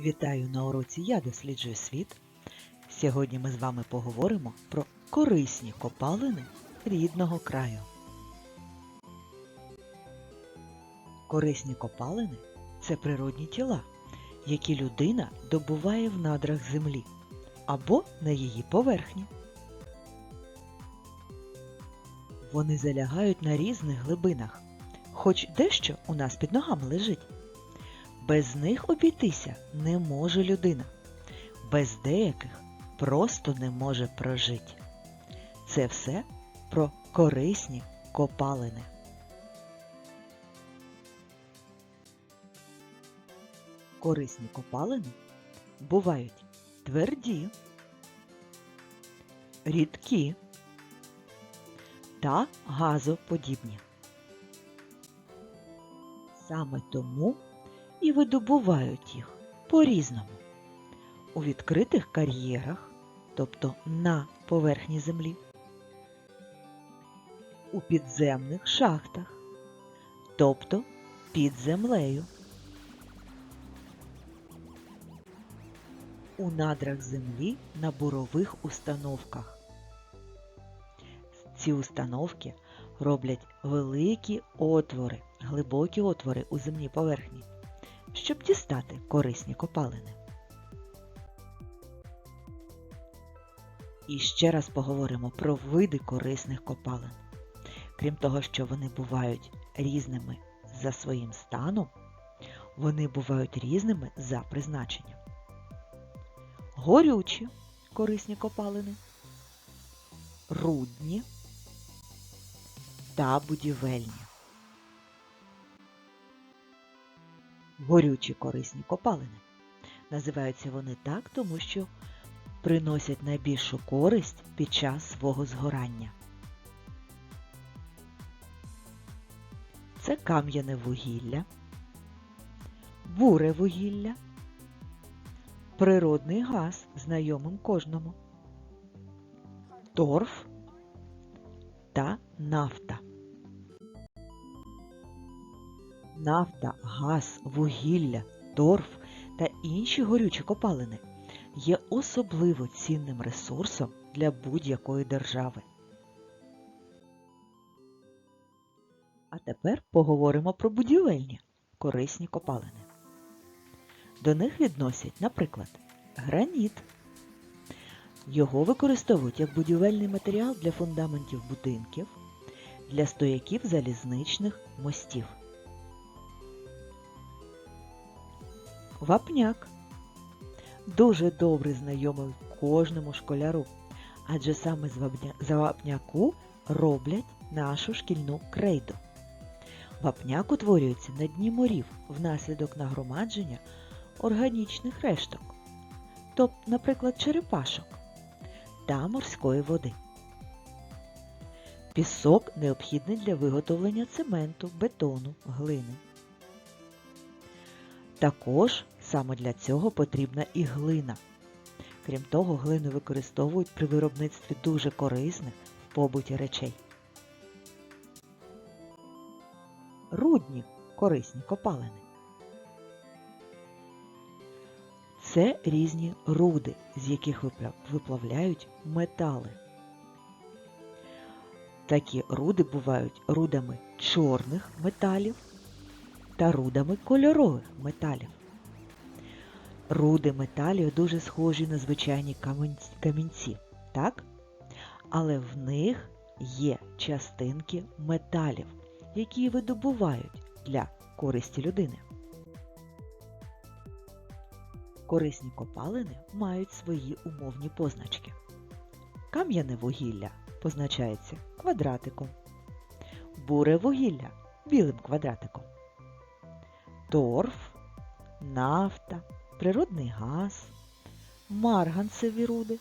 Вітаю на уроці Я досліджую світ. Сьогодні ми з вами поговоримо про корисні копалини рідного краю. Корисні копалини це природні тіла, які людина добуває в надрах землі або на її поверхні. Вони залягають на різних глибинах, хоч дещо у нас під ногами лежить. Без них обійтися не може людина. Без деяких просто не може прожити. Це все про корисні копалини. Корисні копалини бувають тверді, рідкі та газоподібні. Саме тому і видобувають їх по-різному. У відкритих кар'єрах, тобто на поверхні землі, у підземних шахтах, тобто під землею, у надрах землі на бурових установках. Ці установки роблять великі отвори, глибокі отвори у земній поверхні щоб дістати корисні копалини. І ще раз поговоримо про види корисних копалин. Крім того, що вони бувають різними за своїм станом, вони бувають різними за призначенням. Горючі корисні копалини, рудні та будівельні. Горючі корисні копалини. Називаються вони так, тому що приносять найбільшу користь під час свого згорання. Це кам'яне вугілля, буре вугілля, природний газ, знайомим кожному, торф та нафта. Нафта, газ, вугілля, торф та інші горючі копалини є особливо цінним ресурсом для будь-якої держави. А тепер поговоримо про будівельні корисні копалини. До них відносять, наприклад, граніт. Його використовують як будівельний матеріал для фундаментів будинків, для стояків залізничних мостів. Вапняк дуже добре знайомий кожному школяру, адже саме з вапняку роблять нашу шкільну крейду. Вапняк утворюється на дні морів внаслідок нагромадження органічних решток, тобто, наприклад, черепашок та морської води. Пісок необхідний для виготовлення цементу, бетону, глини. Також саме для цього потрібна і глина. Крім того, глину використовують при виробництві дуже корисних в побуті речей. Рудні корисні копалини. Це різні руди, з яких виплавляють метали. Такі руди бувають рудами чорних металів та рудами кольорових металів. Руди металів дуже схожі на звичайні камінці, так? Але в них є частинки металів, які видобувають для користі людини. Корисні копалини мають свої умовні позначки. Кам'яне вугілля позначається квадратиком, буре вугілля білим квадратиком торф, нафта, природний газ, марганцеві руди,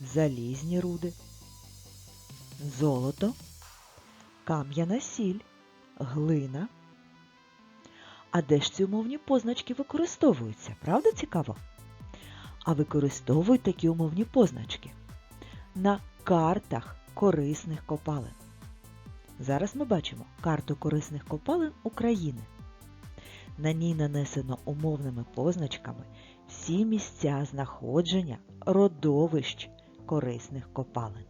залізні руди, золото, кам'яна сіль, глина. А де ж ці умовні позначки використовуються? Правда цікаво? А використовують такі умовні позначки на картах корисних копалин. Зараз ми бачимо карту корисних копалин України. На ній нанесено умовними позначками всі місця знаходження родовищ корисних копалин.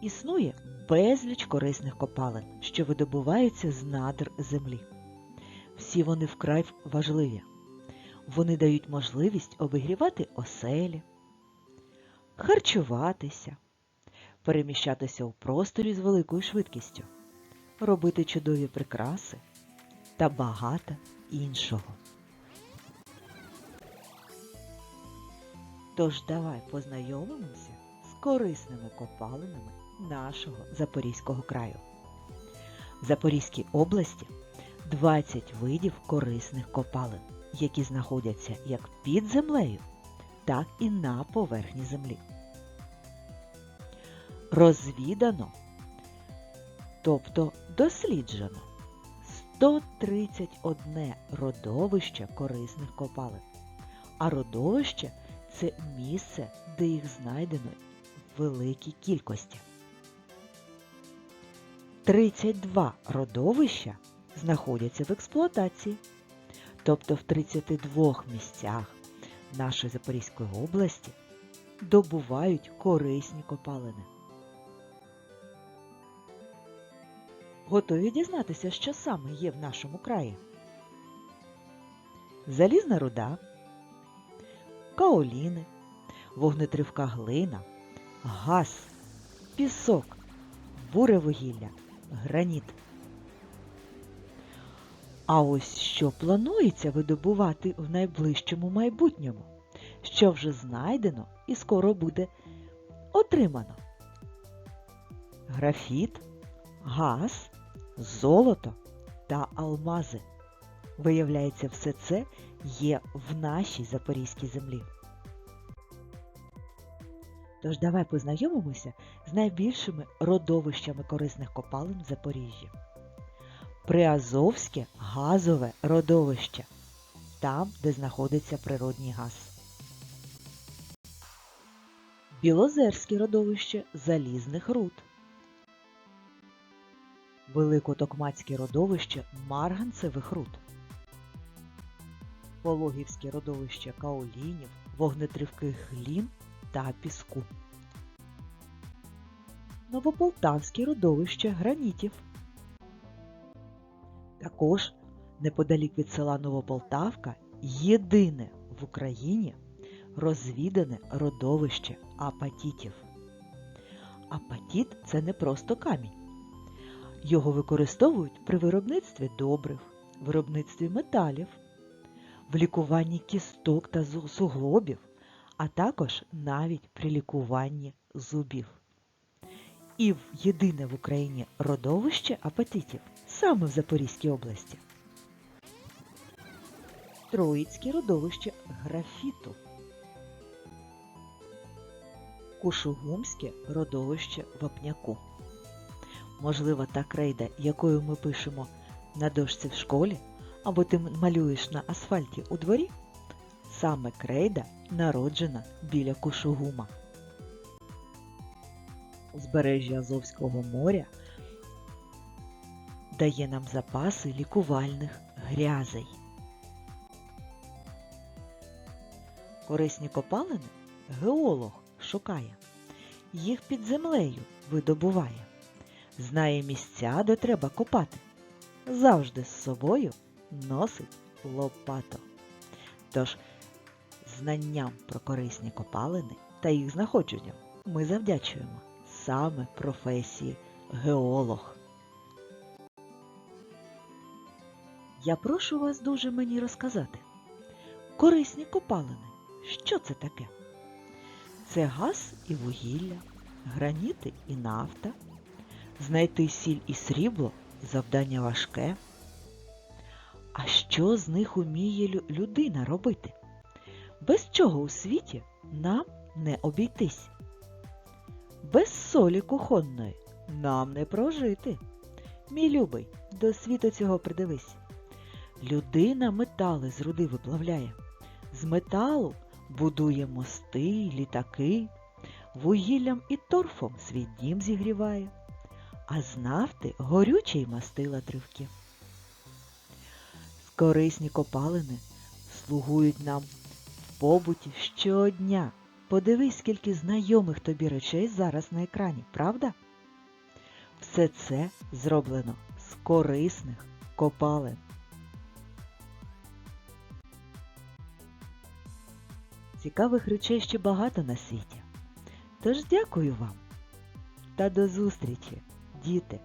Існує безліч корисних копалин, що видобуваються з надр землі. Всі вони вкрай важливі. Вони дають можливість обігрівати оселі, харчуватися, переміщатися у просторі з великою швидкістю, робити чудові прикраси та багато іншого. Тож давай познайомимося з корисними копалинами нашого Запорізького краю. В Запорізькій області 20 видів корисних копалин, які знаходяться як під землею, так і на поверхні землі. Розвідано, тобто досліджено 131 родовище корисних копалин. А родовище це місце, де їх знайдено в великій кількості. 32 родовища знаходяться в експлуатації, тобто в 32 місцях нашої Запорізької області добувають корисні копалини. Готові дізнатися, що саме є в нашому краї? Залізна руда, каоліни, вогнетривка глина, газ, пісок, буревугілля, граніт. А ось що планується видобувати в найближчому майбутньому, що вже знайдено і скоро буде отримано. Графіт, газ, золото та алмази. Виявляється, все це є в нашій Запорізькій землі. Тож давай познайомимося з найбільшими родовищами корисних копалин в Запоріжжі. Приазовське газове родовище. Там, де знаходиться природній газ. Білозерське родовище залізних руд. Великотокмацьке родовище марганцевих руд. Пологівське родовище каолінів, вогнетривких глін та піску. Новополтавське родовище гранітів. Також неподалік від села Новополтавка єдине в Україні розвідане родовище апатітів. Апатіт це не просто камінь. Його використовують при виробництві добрив, виробництві металів, в лікуванні кісток та суглобів, а також навіть при лікуванні зубів. І в єдине в Україні родовище апатитів саме в Запорізькій області. Троїцьке родовище графіту. Кушугумське родовище вапняку. Можливо, та крейда, якою ми пишемо на дошці в школі, або ти малюєш на асфальті у дворі, саме крейда народжена біля Кушугума. Узбережжя Азовського моря дає нам запаси лікувальних грязей. Корисні копалини геолог шукає, їх під землею видобуває, знає місця, де треба копати, завжди з собою носить лопату. Тож знанням про корисні копалини та їх знаходженням ми завдячуємо саме професії геолог. Я прошу вас дуже мені розказати. Корисні копалини. Що це таке? Це газ і вугілля, граніти і нафта. Знайти сіль і срібло завдання важке. А що з них уміє людина робити? Без чого у світі нам не обійтись? Без солі кухонної нам не прожити. Мій любий, до світу цього придивись. Людина метали з руди виплавляє. З металу будує мости, літаки, вугіллям і торфом свій дім зігріває. А з нафти горюче й мастила тривки. Корисні копалини слугують нам в побуті щодня. Подивись, скільки знайомих тобі речей зараз на екрані, правда? Все це зроблено з корисних копалин. Цікавих речей ще багато на світі. Тож дякую вам та до зустрічі, діти!